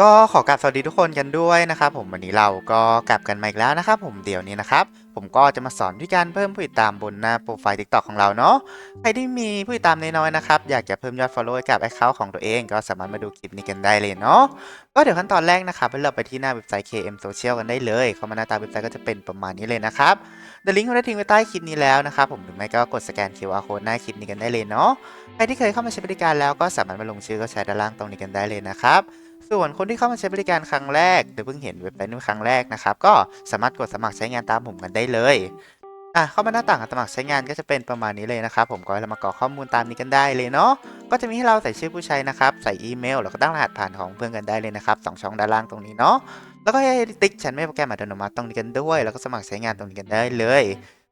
ก็ขอกราบสวัสดีทุกคนกันด้วยนะครับผมวันนี้เราก็กลับกันมาอีกแล้วนะครับผมเดี๋ยวนี้นะครับผมก็จะมาสอนวิธีการเพิ่มผู้ติดตามบนหน้าโปรไฟล์ TikTok ของเราเนาะใครที่มีผู้ติดตามน้อยๆนะครับอยากจะเพิ่มยอด follow กับ account ของตัวเอง ก็สามารถมาดูคลิปนี้กันได้เลยเนาะก็เดี๋ยวขั้นตอนแรกนะครับให้เราไปที่หน้าเว็บไซต์ KM Social กันได้เลยเข้ามาหน้าตาเว็บไซต์ก็จะเป็นประมาณนี้เลยนะครับเดี๋ยวลิงก์เราได้ทิ้งไว้ใต้คลิปนี้แล้วนะครับผมหรือไม่ก็กดสแกน QR code หน้าคลิปนี้กันได้เลยเนาะใครที่เคยเข้ามาใช้บริการแล้วก็สามารถมาลงชื่อก็ใช้ด้านล่างตรงนี้กันได้เลยนะครับ ส่วนคนที่เข้ามาใช้บริการครั้งแรกหรือเพิ่งเห็นเว็บไซต์นี้ครั้งแรกนะครับ ก็สามารถกดสมัครใช้งานตามผมกันได้เลยอะเข้ามาหน้าต่างการสมัครใช้งานก็จะเป็นประมาณนี้เลยนะครับ ผมก็ให้เรามากรอกข้อมูลตามนี้กันได้เลยเนาะก็จะมีให้เราใส่ชื่อผู้ใช้นะครับ ใส่อีเมล แล้วก็ตั้งรหัสผ่านของเพื่อนกันได้เลยนะครับสองช่องด้านล่างตรงนี้เนาะแล้วก็ให้ติ๊กฉันไม่โปรแกรมอัตโนมัติตรงนี้กันด้วย แล้วก็สมัครใช้งานตรงนี้กันได้เลย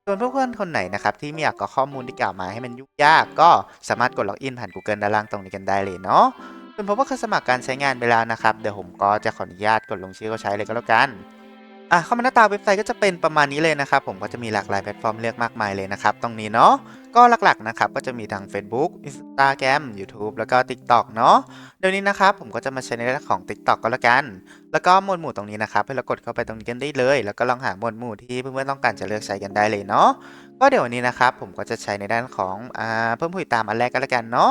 ส่วนเพื่อนๆคนไหนนะครับที่ไม่อยากกรอกข้อมูลที่กล่าวมาให้มันยุ่งยาก ก็สามารถกดล็อกอินผ่าน Google ด้านล่างตรงนี้กันได้เลยเนาะ ส่วนผมว่าเคยสมัครการใช้งานไปแล้วนะครับ เดี๋ยวผมก็จะขออนุญาตกดลงชื่อเขาใช้เลยก็แล้วกันอะเข้ามาหน้าตาเว็บไซต์ก็จะเป็นประมาณนี้เลยนะครับ ผมก็จะมีหลากหลายแพลตฟอร์มเลือกมากมายเลยนะครับ ตรงนี้เนาะก็หลักๆนะครับก็จะมีทั้ง Facebook Instagram YouTube แล้วก็ TikTok เนาะเดี๋ยวนี้นะครับผมก็จะมาใช้ในเรื่องของ TikTok ก็แล้วกัน แล้วก็หมวดหมู่ตรงนี้นะครับให้เรากดเข้าไปตรงนี้กันได้เลย แล้วก็ลองหาหมวดหมู่ที่เพื่อนๆต้องการจะเลือกใช้กันได้เลยเนาะก็เดี๋ยววันนี้นะครับผมก็จะใช้ในด้านของอ่าเพิ่มผู้ติดตามอันแรกก็แล้วกันเนาะ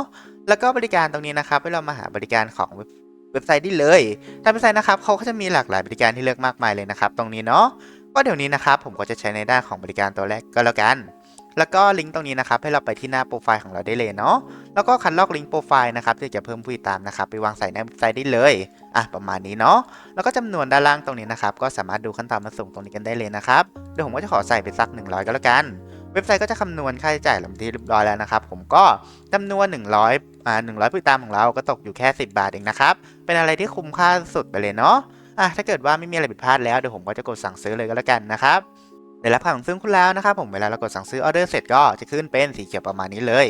แล้วก็บริการตรงนี้นะครับให้เรามาหาบริการของเว็บไซต์ได้เลยทางเว็บไซต์นะครับเขาก็จะมีหลากหลายบริการที่เลือกมากมายเลยนะครับตรงนี้เนาะก็เดี๋ยวนี้นะครับผมก็จะใช้ในด้านของบริการตัวแรกก็แล้วกัน แล้วก็ลิงก์ตรงนี้นะครับให้เราไปที่หน้าโปรไฟล์ของเราได้เลยเนาะแล้วก็คัดลอกลิงก์โปรไฟล์นะครับที่จะเพิ่มผู้ติดตามนะครับไปวางใส่ในเว็บไซต์ได้เลยอะประมาณนี้เนาะแล้วก็จำนวนด้านล่างตรงนี้นะครับก็สามารถดูขั้นตอนมาส่งตรงนี้กันได้เลยนะครับเดี๋ยวผมก็จะขอใส่ไปสัก 100 ก็แล้วกัน เว็บไซต์ก็จะคำนวณค่าใช้จ่ายหลังที่เรียบร้อยแล้วนะครับ ผมก็จำนวน 100อ่า100ผู้ติดตามของเราก็ตกอยู่แค่ 10 บาทเองนะครับ เป็นอะไรที่คุ้มค่าสุดไปเลยเนาะอะถ้าเกิดว่าไม่มีอะไรผิดพลาดแล้วเดี๋ยวผมก็จะกดสั่งซื้อเลยก็แล้วกันนะครับได้รับสั่งซื้อคุณแล้วนะครับผมเวลาเรากดสั่งซื้อออเดอร์เสร็จก็จะขึ้นเป็นสีเขียวประมาณนี้เลย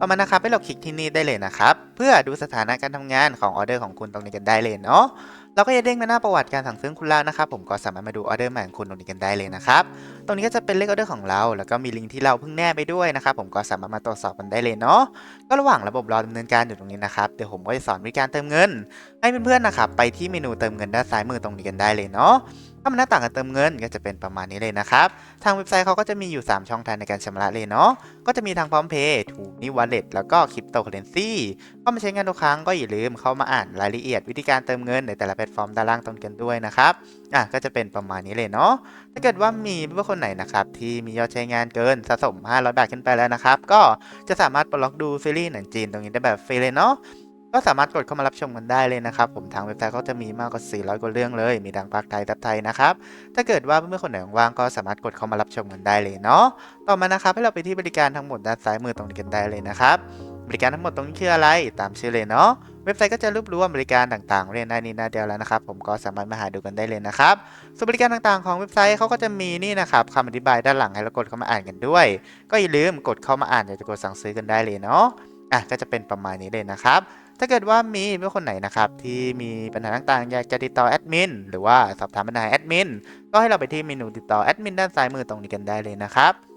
ประมาณนะครับให้เราคลิกที่นี่ได้เลยนะครับเพื่อดูสถานะการทำงานของออเดอร์ของคุณตรงนี้กันได้เลยเนาะเราก็จะเด้งมาหน้าประวัติการสั่งซื้อคุณแล้วนะครับ ผมก็สามารถมาดูออเดอร์ใหม่ของคุณตรงนี้กันได้เลยนะครับ ตรงนี้ก็จะเป็นเลขออเดอร์ของเรา แล้วก็มีลิงก์ที่เราเพิ่งแนบไปด้วยนะครับผมก็สามารถมาตรวจสอบกันได้เลยเนาะก็ระหว่างระบบรอดำเนินการอยู่ตรงนี้นะครับเดี๋ยวผมก็จะสอนวิธีการเติมเงิน ให้เพื่อนๆนะครับไปที่เมนูเติมเงินด้านซ้ายมือตรงนี้กันได้เลยเนาะถ้ามันหน้าต่างการเติมเงินก็จะเป็นประมาณนี้เลยนะครับ ทางเว็บไซต์เขาก็จะมีอยู่ 3 ช่องทางในการชำระเลยเนาะ ก็จะมีทางพร้อมเพย์ถูกนิว a ลเล็ตแล้วก็คริปโตเคอเรนซีเข้ามาใช้งานทุกครั้งก็อย่าลืมเข้ามาอ่านรายละเอียด วิธีการเติมเงินในแต่ละแพลตฟอร์มด้านล่างตรงกันด้วยนะครับอะก็จะเป็นประมาณนี้เลยเนาะถ้าเกิดว่ามีเพื่อนๆคนไหนนะครับที่มียอดใช้งานเกินสะสม 500 บาทขึ้นไปแล้วนะครับก็จะสามารถปลดล็อกดูซีรีส์หนังจีนตรงนี้ได้แบบฟรีเลยเนาะก็สามารถกดเข้ามารับชมกันได้เลยนะครับ ผมทางเว็บไซต์เขาจะมีมากกว่า 400 กว่าเรื่องเลย มีดังภาคไทยทับไทยนะครับ ถ้าเกิดว่าเพื่อนๆคนไหนว่างก็สามารถกดเข้ามารับชมกันได้เลยเนาะ ต่อมานะครับให้เราไปที่บริการทั้งหมดด้านซ้ายมือตรงนี้กันได้เลยนะครับ บริการทั้งหมดตรงนี้คืออะไร ตามชื่อเลยเนาะ เว็บไซต์ก็จะรวบรวมบริการต่างๆ เรียนได้นี้หน้าเดียวแล้วนะครับ ผมก็สามารถมาหาดูกันได้เลยนะครับส่วนบริการต่างๆ ของเว็บไซต์เขาก็จะมีนี่นะครับคำอธิบายด้านหลังให้เรากดเข้ามาอ่านกันด้วย ก็อย่าลืมกดเข้ามาอ่านอยากจะกดสั่งซื้อกันได้เลยเนาะ อะก็จะเป็นประมาณนี้เลยนะครับ ถ้าเกิดว่ามีเพื่อนคนไหนนะครับที่มีปัญหาต่างๆ อยากจะติดต่อแอดมินหรือว่าสอบถามปัญหาแอดมิน ก็ให้เราไปที่เมนูติดต่อแอดมินด้านซ้ายมือตรงนี้กันได้เลยนะครับ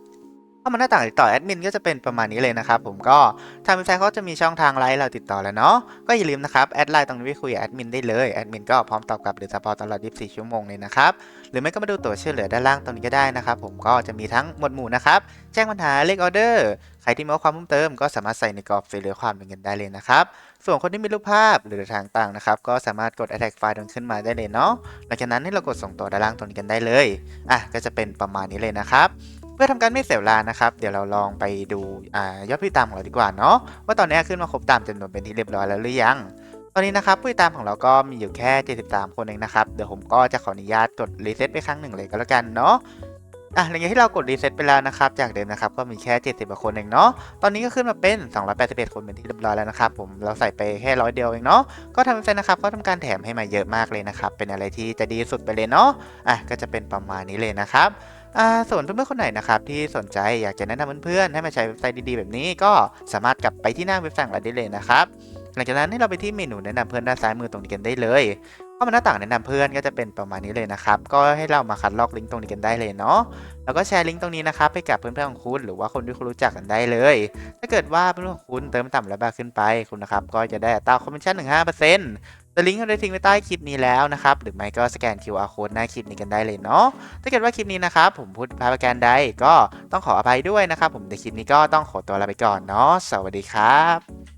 เข้ามาหน้าต่างติดต่อแอดมินก็จะเป็นประมาณนี้เลยนะครับผมก็ทางเว็บไซต์เขาจะมีช่องทางไลน์เราติดต่อแล้วเนาะก็อย่าลืมนะครับแอดไลน์ตรงนี้ไปคุยกับแอดมินได้เลยแอดมินก็พร้อมตอบกลับหรือซัพพอร์ตตลอด 24 ชั่วโมงเลยนะครับหรือไม่ก็มาดูตัวช่วยเหลือด้านล่างตรงนี้ก็ได้นะครับผมก็จะมีทั้งหมวดหมู่นะครับแจ้งปัญหาเลขออเดอร์ใครที่มีความเพิ่มเติมก็สามารถใส่ในกรอบสีเหลือความเป็นเงินได้เลยนะครับส่วนคนที่มีรูปภาพหรือทางต่างนะครับก็สามารถกด attach file ตรงขึ้นมาได้เลยเนาะหลังจากนั้นให้เรากดส่งต่อด้านล่างตรงนี้กันได้เลยอะก็จะเป็นประมาณนี้เลยนะครับ เพื่อทำการไม่เสียเวลานะครับ เดี๋ยวเราลองไปดูอยอดผู้ติดตามของเราดีกว่าเนาะว่าตอนนี้ขึ้นมาครบตามจำนวนเป็นที่เรียบร้อยแล้วหรือยัง ตอนนี้นะครับผู้ติดตามของเราก็มีอยู่แค่ 73 คนเองนะครับเดี๋ยวผมก็จะขออนุญาตกดรีเซ็ตไปครั้งหนึ่งเลยก็แล้วกันเนาะอะหลังจากที่เรากดรีเซ็ตไปแล้วนะครับ จากเดิมนะครับก็มีแค่ 70กว่าคนเองเนาะ ตอนนี้ก็ขึ้นมาเป็น 281 คนเป็นที่เรียบร้อยแล้วนะครับ ผม เราใส่ไปแค่ร้อยเดียวเองเนาะ ก็ทำเซ็นนะครับก็ทำการแถมให้มาเยอะมากเลยนะครับ เป็นอะไรที่จะดีสุดไปเลยเนาะ อะก็จะเป็นประมาณนี้เลยนะครับ อ่าส่วนเพื่อนๆคนไหนนะครับที่สนใจอยากจะแนะนำเพื่อนๆให้มาใช้เว็บไซต์ดีๆแบบนี้ก็สามารถกลับไปที่หน้าเว็บไซต์ของเราได้เลยนะครับหลังจากนั้นให้เราไปที่เมนูแนะนำเพื่อนด้านซ้ายมือตรงนี้กันได้เลย เข้ามาหน้าต่างแนะนำเพื่อนก็จะเป็นประมาณนี้เลยนะครับ ก็ให้เรามาคัดลอกลิงก์ตรงนี้กันได้เลยเนาะ แล้วก็แชร์ลิงก์ตรงนี้นะครับไปกับเพื่อนๆของคุณหรือว่าคนที่คุณรู้จักกันได้เลย ถ้าเกิดว่าเพื่อนๆของคุณเติมต่ำและบาขึ้นไปคุณนะครับก็จะได้อัตราคอมมิชชั่นถึง5%แต่ลิงก์เราได้ทิ้งไว้ใต้คลิปนี้แล้วนะครับ หรือไม่ก็สแกน QR code หน้าคลิปนี้กันได้เลยเนาะ ถ้าเกิดว่าคลิปนี้นะครับ ผมพูดผิดพลาดประการใดก็ต้องขออภัยด้วยนะครับ ผมในคลิปนี้ก็ต้องขอตัวลาไปก่อนเนาะ สวัสดีครับ